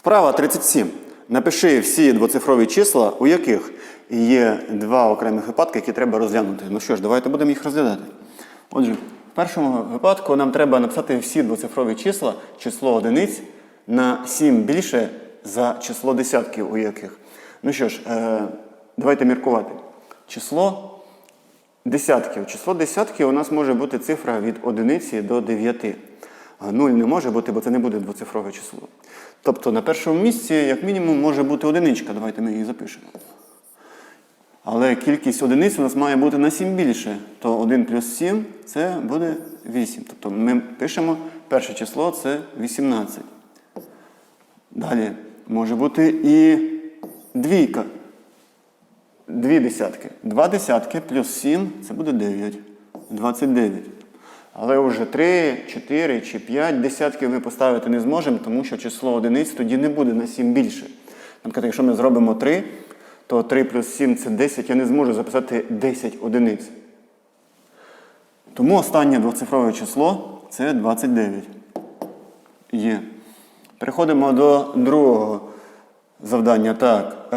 Вправа 37. Напиши всі двоцифрові числа, у яких є два окремих випадки, які треба розглянути. Ну що ж, давайте будемо їх розглядати. Отже, в першому випадку нам треба написати всі двоцифрові числа, число одиниць на 7 більше за число десятків, у яких. Ну що ж, е, давайте міркувати. Число десятків. Число десятків у нас може бути цифра від одиниці до 9. 0 не може бути, бо це не буде двоцифрове число. Тобто на першому місці, як мінімум, може бути одиничка. Давайте ми її запишемо. Але кількість одиниць у нас має бути на 7 більше. То 1 плюс 7 це буде 8. Тобто ми пишемо перше число це 18. Далі може бути і двійка. Дві десятки. Два десятки плюс 7 це буде 9. 29. Але вже 3, 4 чи 5 десятків ми поставити не зможемо, тому що число одиниць тоді не буде на 7 більше. Наприклад, якщо ми зробимо 3, то 3 плюс 7 це 10, я не зможу записати 10 одиниць. Тому останнє двоцифрове число це 29. Є. Переходимо до другого завдання. Так, е,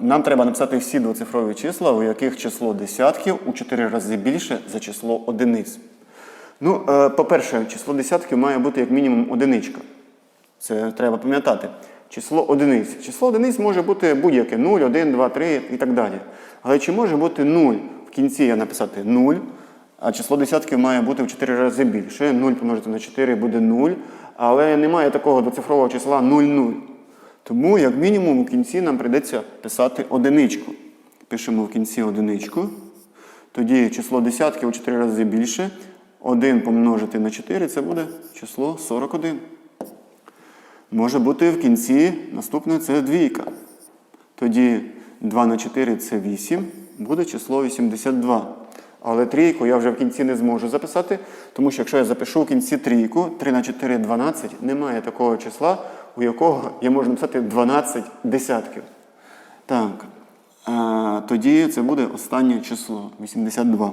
нам треба написати всі двоцифрові числа, у яких число десятків у 4 рази більше за число одиниць. Ну, е, по-перше, число десятків має бути як мінімум одиничка. Це треба пам'ятати. Число одиниць. Число одиниць може бути будь-яке 0, 1, 2, 3 і так далі. Але чи може бути 0? В кінці я написати 0, а число десятків має бути в 4 рази більше. 0 помножити на 4 буде 0. Але немає такого двоцифрового числа 0,0. Тому, як мінімум, у кінці нам прийдеться писати одиничку. Пишемо в кінці одиничку. Тоді число десятків у 4 рази більше. 1 помножити на 4 це буде число 41. Може бути в кінці наступне це двійка. Тоді 2 на 4 це 8, буде число 82. Але трійку я вже в кінці не зможу записати, тому що якщо я запишу в кінці трійку, 3 на 4 12, немає такого числа, у якого я можу написати 12 десятків. Так, а, тоді це буде останнє число 82.